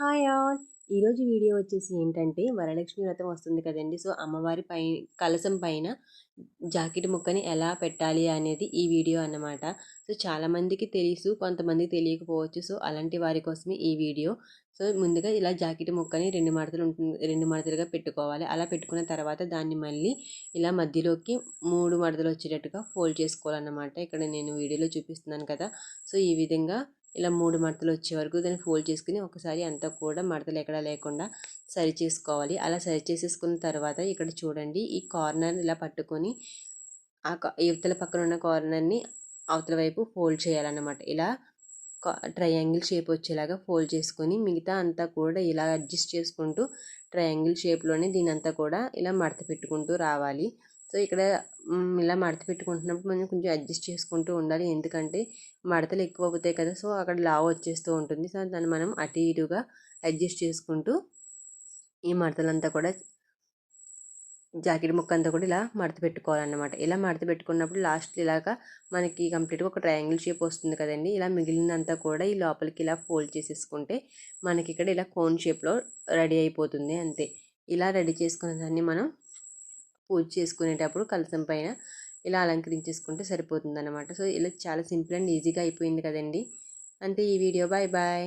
Hi all. ఈరోజు video వచ్చేసి ఏంటంటే వరలక్ష్మి వ్రతం వస్తుంది కదండి. సో అమ్మవారి పై కలసం పైన జాకెట్ ముక్కని ఎలా పెట్టాలి అనేది ఈ వీడియో అన్నమాట. సో చాలామందికి తెలుసు కొంతమందికి తెలియకపోవచ్చు. సో అలాంటి వారి కోసమే ఈ వీడియో. సో ముందుగా ఇలా జాకెట్ ముక్కని రెండు మడతలు ఉంటుంది రెండు మడతలుగా పెట్టుకోవాలి. అలా పెట్టుకున్న తర్వాత దాన్ని మళ్ళీ ఇలా మధ్యలోకి మూడు మడతలు వచ్చేటట్టుగా ఫోల్డ్ చేసుకోవాలన్నమాట. ఇక్కడ నేను వీడియోలో చూపిస్తున్నాను కదా. సో ఈ విధంగా ఇలా మూడు మడతలు వచ్చే వరకు దాన్ని ఫోల్డ్ చేసుకుని ఒకసారి అంతా కూడా మడతలు ఎక్కడా లేకుండా సరి చేసుకోవాలి. అలా సరి చేసేసుకున్న తర్వాత ఇక్కడ చూడండి ఈ కార్నర్ ఇలా పట్టుకొని ఆ యువతల పక్కన ఉన్న కార్నర్ని అవతల వైపు ఫోల్డ్ చేయాలన్నమాట. ఇలా ట్రయాంగిల్ షేప్ వచ్చేలాగా ఫోల్డ్ చేసుకొని మిగతా అంతా కూడా ఇలా అడ్జస్ట్ చేసుకుంటూ ట్రయాంగిల్ షేప్లోనే దీని అంతా కూడా ఇలా మడత పెట్టుకుంటూ రావాలి. సో ఇక్కడ ఇలా మడత పెట్టుకుంటున్నప్పుడు మనం కొంచెం అడ్జస్ట్ చేసుకుంటూ ఉండాలి. ఎందుకంటే మడతలు ఎక్కువ అవుతాయి కదా సో అక్కడ లావు వచ్చేస్తూ ఉంటుంది. సో దాన్ని మనం అటు ఇటుగా అడ్జస్ట్ చేసుకుంటూ ఈ మడతలంతా కూడా జాకెట్ ముక్క అంతా కూడా ఇలా మడత పెట్టుకోవాలన్నమాట. ఇలా మడత పెట్టుకున్నప్పుడు లాస్ట్ ఇలాగా మనకి కంప్లీట్గా ఒక ట్రయాంగిల్ షేప్ వస్తుంది కదండి. ఇలా మిగిలినంతా కూడా ఈ లోపలికి ఇలా ఫోల్డ్ చేసేసుకుంటే మనకి ఇక్కడ ఇలా కోన్ షేప్లో రెడీ అయిపోతుంది అంతే. ఇలా రెడీ చేసుకున్న దాన్ని మనం పూజ చేసుకునేటప్పుడు కలసం పైన ఇలా అలంకరించేసుకుంటే సరిపోతుంది అనమాట సో ఇలా చాలా సింపుల్ అండ్ ఈజీగా అయిపోయింది కదండి. అంతే ఈ వీడియో. Bye bye.